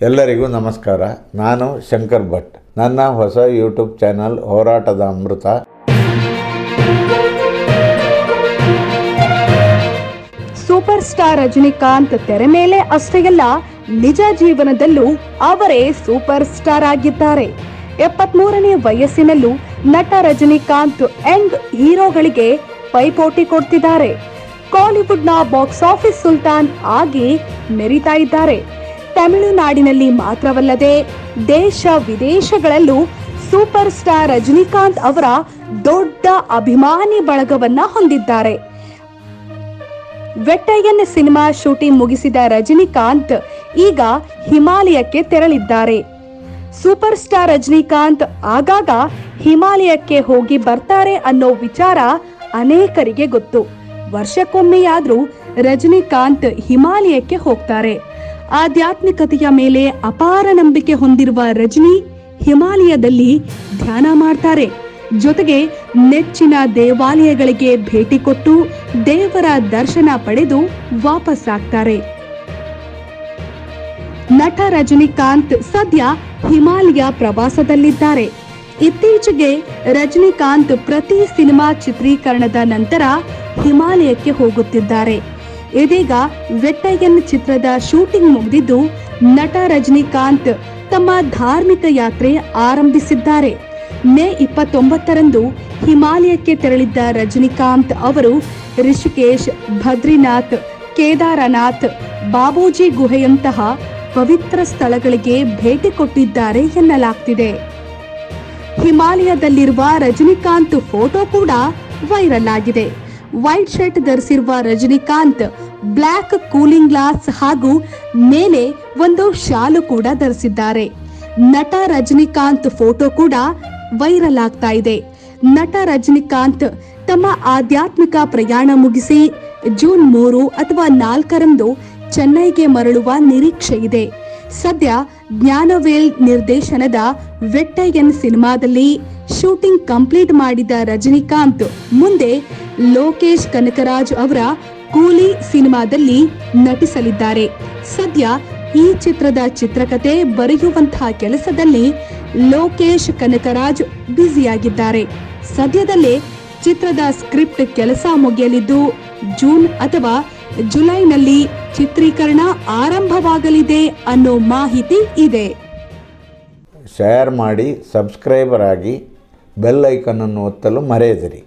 ಎಲ್ಲರಿಗೂ ನಮಸ್ಕಾರ. ನಾನು ಶಂಕರ್ ಭಟ್. ನನ್ನ ಹೊಸ ಯೂಟ್ಯೂಬ್ ಚಾನಲ್ ಹೋರಾಟದ ಅಮೃತ. ಸೂಪರ್ ಸ್ಟಾರ್ ರಜನಿಕಾಂತ್ ತೆರೆ ಮೇಲೆ ಅಷ್ಟೇ ಅಲ್ಲ ನಿಜ ಜೀವನದಲ್ಲೂ ಅವರೇ ಸೂಪರ್ ಸ್ಟಾರ್ ಆಗಿದ್ದಾರೆ. ಎಪ್ಪತ್ಮೂರನೇ ವಯಸ್ಸಿನಲ್ಲೂ ನಟ ರಜನಿಕಾಂತ್ ಎಂಡ್ ಹೀರೋಗಳಿಗೆ ಪೈಪೋಟಿ ಕೊಡ್ತಿದ್ದಾರೆ. ಕಾಲಿವುಡ್ನ ಬಾಕ್ಸ್ ಆಫೀಸ್ ಸುಲ್ತಾನ್ ಆಗಿ ಮೆರಿತಾ ಇದ್ದಾರೆ. ತಮಿಳುನಾಡಿನಲ್ಲಿ ಮಾತ್ರವಲ್ಲದೆ ದೇಶ ವಿದೇಶಗಳಲ್ಲೂ ಸೂಪರ್ ಸ್ಟಾರ್ ರಜನಿಕಾಂತ್ ಅವರ ದೊಡ್ಡ ಅಭಿಮಾನಿ ಬಳಗವನ್ನ ಹೊಂದಿದ್ದಾರೆ. ವೆಟ್ಟಯ್ಯನ್ ಸಿನಿಮಾ ಶೂಟಿಂಗ್ ಮುಗಿಸಿದ ರಜನಿಕಾಂತ್ ಈಗ ಹಿಮಾಲಯಕ್ಕೆ ತೆರಳಿದ್ದಾರೆ. ಸೂಪರ್ ಸ್ಟಾರ್ ರಜನಿಕಾಂತ್ ಆಗಾಗ ಹಿಮಾಲಯಕ್ಕೆ ಹೋಗಿ ಬರ್ತಾರೆ ಅನ್ನೋ ವಿಚಾರ ಅನೇಕರಿಗೆ ಗೊತ್ತು. ವರ್ಷಕ್ಕೊಮ್ಮೆಯಾದ್ರೂ ರಜನಿಕಾಂತ್ ಹಿಮಾಲಯಕ್ಕೆ ಹೋಗ್ತಾರೆ. ಆಧ್ಯಾತ್ಮಿಕತೆಯ ಮೇಲೆ ಅಪಾರ ನಂಬಿಕೆ ಹೊಂದಿರುವ ರಜನಿ ಹಿಮಾಲಯದಲ್ಲಿ ಧ್ಯಾನ ಮಾಡ್ತಾರೆ. ಜೊತೆಗೆ ನೆಚ್ಚಿನ ದೇವಾಲಯಗಳಿಗೆ ಭೇಟಿ ಕೊಟ್ಟು ದೇವರ ದರ್ಶನ ಪಡೆದು ವಾಪಸ್ಸಾಗ್ತಾರೆ ನಟ ರಜನಿಕಾಂತ್ ಸದ್ಯ ಹಿಮಾಲಯ ಪ್ರವಾಸದಲ್ಲಿದ್ದಾರೆ. ಇತ್ತೀಚೆಗೆ ರಜನಿಕಾಂತ್ ಪ್ರತಿ ಸಿನಿಮಾ ಚಿತ್ರೀಕರಣದ ನಂತರ ಹಿಮಾಲಯಕ್ಕೆ ಹೋಗುತ್ತಿದ್ದಾರೆ. ಇದೀಗ ವೆಟ್ಟಯ್ಯನ್ ಚಿತ್ರದ ಶೂಟಿಂಗ್ ಮುಗಿದಿದ್ದು ನಟ ರಜನಿಕಾಂತ್ ತಮ್ಮ ಧಾರ್ಮಿಕ ಯಾತ್ರೆ ಆರಂಭಿಸಿದ್ದಾರೆ. ಮೇ ಇಪ್ಪತ್ತೊಂಬತ್ತರಂದು ಹಿಮಾಲಯಕ್ಕೆ ತೆರಳಿದ್ದ ರಜನಿಕಾಂತ್ ಅವರು ರಿಷಿಕೇಶ್ ಬದ್ರಿನಾಥ್ ಕೇದಾರನಾಥ್, ಬಾಬೂಜಿ ಗುಹೆಯಂತಹ ಪವಿತ್ರ ಸ್ಥಳಗಳಿಗೆ ಭೇಟಿ ಕೊಟ್ಟಿದ್ದಾರೆ ಎನ್ನಲಾಗ್ತಿದೆ. ಹಿಮಾಲಯದಲ್ಲಿರುವ ರಜನಿಕಾಂತ್ ಫೋಟೋ ಕೂಡ ವೈರಲ್ ಆಗಿದೆ. ವೈಟ್ ಶರ್ಟ್ ಧರಿಸಿರುವ ರಜನಿಕಾಂತ್ ಬ್ಲ್ಯಾಕ್ ಕೂಲಿಂಗ್ ಗ್ಲಾಸ್ ಹಾಗೂ ಮೇಲೆ ಒಂದು ಶಾಲು ಕೂಡ ಧರಿಸಿದ್ದಾರೆ. ನಟ ರಜನಿಕಾಂತ್ ಫೋಟೋ ಕೂಡ ವೈರಲ್ ಆಗ್ತಾ ಇದೆ. ನಟ ರಜನಿಕಾಂತ್ ತಮ್ಮ ಆಧ್ಯಾತ್ಮಿಕ ಪ್ರಯಾಣ ಮುಗಿಸಿ ಜೂನ್ ಮೂರು ಅಥವಾ ನಾಲ್ಕರಂದು ಚೆನ್ನೈಗೆ ಮರಳುವ ನಿರೀಕ್ಷೆ ಇದೆ. ಸದ್ಯ ಜ್ಞಾನವೇಲ್ ನಿರ್ದೇಶನದ ವೆಟ್ಟಯ್ಯನ್ ಸಿನಿಮಾದಲ್ಲಿ ಶೂಟಿಂಗ್ ಕಂಪ್ಲೀಟ್ ಮಾಡಿದ ರಜನಿಕಾಂತ್. ಮುಂದೆ ಲೋಕೇಶ್ ಕನಕರಾಜ್ ಅವರ ಕೂಲಿ ಸಿನಿಮಾದಲ್ಲಿ ನಟಿಸಲಿದ್ದಾರೆ. ಸದ್ಯ ಈ ಚಿತ್ರದ ಚಿತ್ರಕಥೆ ಬರೆಯುವಂತಹ ಕೆಲಸದಲ್ಲಿ ಲೋಕೇಶ್ ಕನಕರಾಜ್ ಬ್ಯುಸಿಯಾಗಿದ್ದಾರೆ. ಸದ್ಯದಲ್ಲೇ ಚಿತ್ರದ ಸ್ಕ್ರಿಪ್ಟ್ ಕೆಲಸ ಮುಗಿಯಲಿದ್ದು, ಜೂನ್ ಅಥವಾ ಜುಲೈನಲ್ಲಿ ಚಿತ್ರೀಕರಣ ಆರಂಭವಾಗಲಿದೆ ಅನ್ನೋ ಮಾಹಿತಿ ಇದೆ. ಶೇರ್ ಮಾಡಿ, ಸಬ್ಸ್ಕ್ರೈಬರ್ ಆಗಿ ಬೆಲ್ ಅನ್ನು ಒತ್ತಲು ಮರೆಯದಿರಿ.